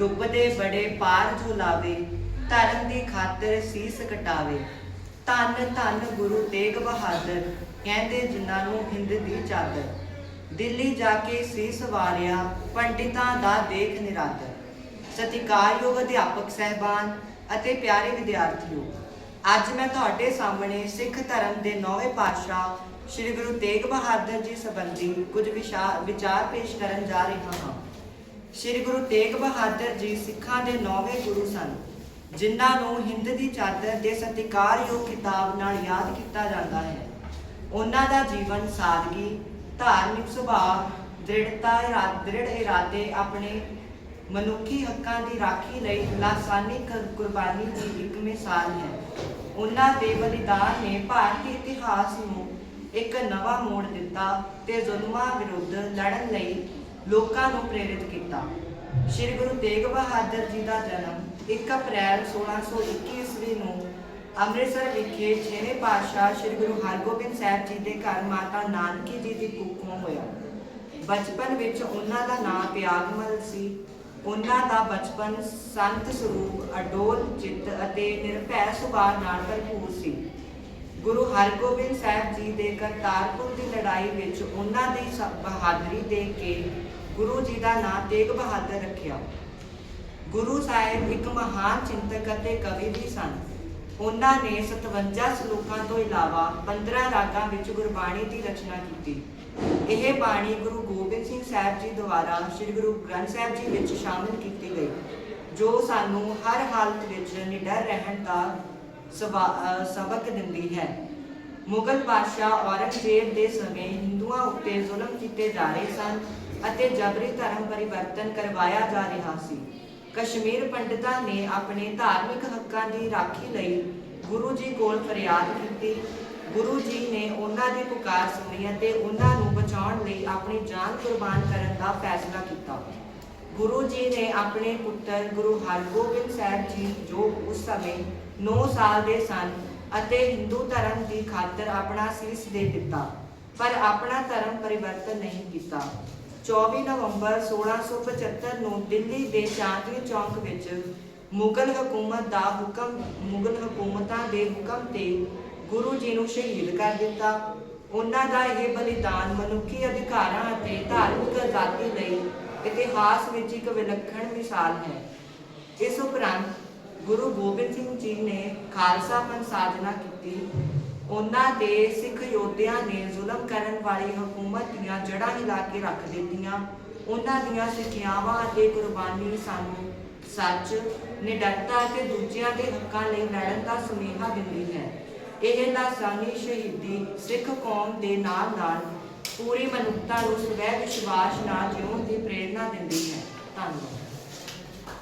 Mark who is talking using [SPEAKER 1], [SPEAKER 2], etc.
[SPEAKER 1] ਡੁੱਬਦੇ ਬੜੇ ਪਾਰ ਜੋ ਲਾਵੇ, ਧਰਮ ਦੀ ਖਾਤਰ ਸੀਸ ਕਟਾਵੇ। ਧੰਨ ਧੰਨ ਗੁਰੂ ਤੇਗ ਬਹਾਦਰ, ਕਹਿੰਦੇ ਜਿਨ੍ਹਾਂ ਨੂੰ ਹਿੰਦ ਦੀ ਚਾਦਰ। ਦਿੱਲੀ ਜਾ ਕੇ ਸੀਸ ਵਾਰਿਆ, ਪੰਡਿਤਾਂ ਦਾ ਦੇਖ ਨਿਰਾਦਰ। ਸਤਿਕਾਰਯੋਗ ਅਧਿਆਪਕ ਸਹਿਬਾਨ ਅਤੇ ਪਿਆਰੇ ਵਿਦਿਆਰਥੀਓ, ਅੱਜ ਮੈਂ ਤੁਹਾਡੇ ਸਾਹਮਣੇ ਸਿੱਖ ਧਰਮ ਦੇ ਨੌਵੇਂ ਪਾਤਸ਼ਾਹ ਸ੍ਰੀ ਗੁਰੂ ਤੇਗ ਬਹਾਦਰ ਜੀ ਸੰਬੰਧੀ ਕੁਝ ਵਿਸ਼ਾ- ਵਿਚਾਰ ਪੇਸ਼ ਕਰਨ ਜਾ ਰਿਹਾ ਹਾਂ। ਸ੍ਰੀ ਗੁਰੂ ਤੇਗ ਬਹਾਦਰ ਜੀ ਸਿੱਖਾਂ ਦੇ ਨੌਵੇਂ ਗੁਰੂ ਸਨ, ਜਿਨ੍ਹਾਂ ਨੂੰ ਹਿੰਦ ਦੀ ਚਾਦਰ ਦੇ ਸਤਿਕਾਰਯੋਗ ਕਿਤਾਬ ਨਾਲ ਯਾਦ ਕੀਤਾ ਜਾਂਦਾ ਹੈ। ਉਹਨਾਂ ਦਾ ਜੀਵਨ ਸਾਦਗੀ, ਧਾਰਮਿਕ ਸੁਭਾਅ, ਦ੍ਰਿੜਤਾ ਦ੍ਰਿੜ ਇਰਾਦੇ ਆਪਣੇ ਮਨੁੱਖੀ ਹੱਕਾਂ ਦੀ ਰਾਖੀ ਲਈ ਲਾਸਾਨੀ ਕੁਰਬਾਨੀ ਦੀ ਇੱਕ ਮਿਸਾਲ ਹੈ। ਉਹਨਾਂ ਦੇ ਬਲੀਦਾਨ ਨੇ ਭਾਰਤੀ ਇਤਿਹਾਸ ਨੂੰ ਇੱਕ ਨਵਾਂ ਮੋੜ ਦਿੱਤਾ ਤੇ ਜ਼ੁਲਮਾਂ ਵਿਰੁੱਧ ਲੜਨ ਲਈ ਲੋਕਾਂ ਨੂੰ ਪ੍ਰੇਰਿਤ ਕੀਤਾ। ਸ੍ਰੀ ਗੁਰੂ ਤੇਗ ਬਹਾਦਰ ਜੀ ਦਾ ਜਨਮ 1 ਅਪ੍ਰੈਲ 1621 ਈਸਵੀ ਨੂੰ ਅੰਮ੍ਰਿਤਸਰ ਵਿਖੇ ਛੇਵੇਂ ਪਾਤਸ਼ਾਹ ਸ੍ਰੀ ਗੁਰੂ ਹਰਗੋਬਿੰਦ ਸਾਹਿਬ ਜੀ ਦੇ ਘਰ ਮਾਤਾ ਨਾਨਕੀ ਜੀ ਦੀ ਕੁੱਖੋਂ ਹੋਇਆ। ਬਚਪਨ ਵਿੱਚ ਉਹਨਾਂ ਦਾ ਨਾਂ ਪਿਆਗਮਲ ਸੀ। ਉਹਨਾਂ ਦਾ ਬਚਪਨ ਸੰਤ ਸਰੂਪ, ਅਡੋਲ, ਚਿੱਤ ਅਤੇ ਨਿਰਭੈ ਸੁਭਾਅ ਨਾਲ ਭਰਪੂਰ ਸੀ। ਗੁਰੂ ਹਰਗੋਬਿੰਦ ਸਾਹਿਬ ਜੀ ਦੇ ਕਰਤਾਰਪੁਰ ਦੀ ਲੜਾਈ ਵਿੱਚ ਉਹਨਾਂ ਦੀ ਸ- ਬਹਾਦਰੀ ਦੇਖ ਕੇ ਗੁਰੂ ਜੀ ਦਾ ਨਾਮ ਤੇਗ ਬਹਾਦਰ ਰੱਖਿਆ। ਗੁਰੂ ਸਾਹਿਬ ਇੱਕ ਮਹਾਨ ਚਿੰਤਕ ਅਤੇ ਕਵੀ ਵੀ ਸਨ। ਉਹਨਾਂ ਨੇ 57 ਸ਼ਲੋਕਾਂ ਤੋਂ ਇਲਾਵਾ 15 ਰਾਗਾਂ ਵਿੱਚ ਗੁਰਬਾਣੀ ਦੀ ਰਚਨਾ ਕੀਤੀ। ਇਹ ਬਾਣੀ ਗੁਰੂ ਗੋਬਿੰਦ ਸਿੰਘ ਸਾਹਿਬ ਜੀ ਦੁਆਰਾ ਸ੍ਰੀ ਗੁਰੂ ਗ੍ਰੰਥ ਸਾਹਿਬ ਜੀ ਵਿੱਚ ਸ਼ਾਮਿਲ ਕੀਤੀ ਗਈ, ਜੋ ਸਾਨੂੰ ਹਰ ਹਾਲਤ ਵਿੱਚ ਨਿਡਰ ਰਹਿਣ ਦਾ ਸਬਕ ਦਿੰਦੀ ਹੈ। ਮੁਗਲ ਬਾਦਸ਼ਾਹ ਔਰੰਗਜ਼ੇਬ ਦੇ ਸਮੇਂ ਹਿੰਦੂਆਂ ਉੱਤੇ ਜ਼ੁਲਮ ਕੀਤੇ ਜਾ ਰਹੇ ਸਨ ਅਤੇ ਜਬਰੀ ਧਰਮ ਪਰਿਵਰਤਨ ਕਰਵਾਇਆ ਜਾ ਰਿਹਾ ਸੀ। ਕਸ਼ਮੀਰ ਪੰਡਤਾਂ ਨੇ ਆਪਣੇ ਧਾਰਮਿਕ ਹੱਕਾਂ ਦੀ ਰਾਖੀ ਲਈ ਗੁਰੂ ਜੀ ਕੋਲ ਫਰਿਆਦ ਕੀਤੀ। ਗੁਰੂ ਜੀ ਨੇ ਉਹਨਾਂ ਦੀ ਪੁਕਾਰ ਸੁਣੀ ਅਤੇ ਉਹਨਾਂ ਨੂੰ ਬਚਾਉਣ ਲਈ ਆਪਣੀ ਜਾਨ ਕੁਰਬਾਨ ਕਰਨ ਦਾ ਫੈਸਲਾ ਕੀਤਾ। ਗੁਰੂ ਜੀ ਨੇ ਆਪਣੇ ਪੁੱਤਰ ਗੁਰੂ ਹਰਗੋਬਿੰਦ ਸਾਹਿਬ ਜੀ, ਜੋ ਉਸ ਸਮੇਂ 9 ਸਾਲ ਦੇ ਸਨ ਅਤੇ ਹਿੰਦੂ ਧਰਮ ਦੀ ਖਾਤਰ ਆਪਣਾ ਸੀਸ ਦੇ ਦਿੱਤਾ, ਪਰ ਆਪਣਾ ਧਰਮ ਪਰਿਵਰਤਨ ਨਹੀਂ ਕੀਤਾ। 24 ਨਵੰਬਰ 1675 ਨੂੰ ਦਿੱਲੀ ਦੇ ਚਾਂਦਨੀ ਚੌਂਕ ਵਿੱਚ ਮੁਗਲ ਹਕੂਮਤ ਦਾ ਹੁਕਮ, ਮੁਗਲ ਹਕੂਮਤਾਂ ਦੇ ਹੁਕਮ ਤੇ ਗੁਰੂ ਜੀ ਨੂੰ ਸ਼ਹੀਦ ਕਰ ਦਿੱਤਾ। ਉਹਨਾਂ ਦਾ ਇਹ ਬਲੀਦਾਨ ਮਨੁੱਖੀ ਅਧਿਕਾਰਾਂ ਅਤੇ ਧਾਰਮਿਕ ਆਜ਼ਾਦੀ ਲਈ ਇਤਿਹਾਸ ਵਿੱਚ ਇੱਕ ਵਿਲੱਖਣ ਮਿਸਾਲ ਹੈ। ਇਸ ਉਪਰੰਤ ਗੁਰੂ ਗੋਬਿੰਦ ਸਿੰਘ ਜੀ ਨੇ ਖਾਲਸਾ ਪੰਥ ਸਾਜਨਾ ਕੀਤੀ। ਉਹਨਾਂ ਦੇ ਸਿੱਖ ਯੋਧਿਆਂ ਨੇ ਜ਼ੁਲਮ ਕਰਨ ਵਾਲੀ ਹਕੂਮਤ ਦੀਆਂ ਜੜ੍ਹਾਂ ਹਿਲਾ ਕੇ ਰੱਖ ਦਿੱਤੀਆਂ। ਉਹਨਾਂ ਦੀਆਂ ਸਿੱਖਿਆਵਾਂ ਅਤੇ ਕੁਰਬਾਨੀ ਸਾਨੂੰ ਸੱਚ, ਨਿਡਰਤਾ ਅਤੇ ਦੂਜਿਆਂ ਦੇ ਹੱਕਾਂ ਲਈ ਲੜਨ ਦਾ ਸੁਨੇਹਾ ਦਿੰਦੀ ਹੈ। ਇਹ ਲਾਸਾਨੀ ਸ਼ਹੀਦੀ ਸਿੱਖ ਕੌਮ ਦੇ ਨਾਲ ਨਾਲ ਪੂਰੀ ਮਨੁੱਖਤਾ ਨੂੰ ਸਵੈ ਵਿਸ਼ਵਾਸ ਨਾਲ ਜਿਉਣ ਦੀ ਪ੍ਰੇਰਨਾ ਦਿੰਦੀ ਹੈ। ਧੰਨਵਾਦ।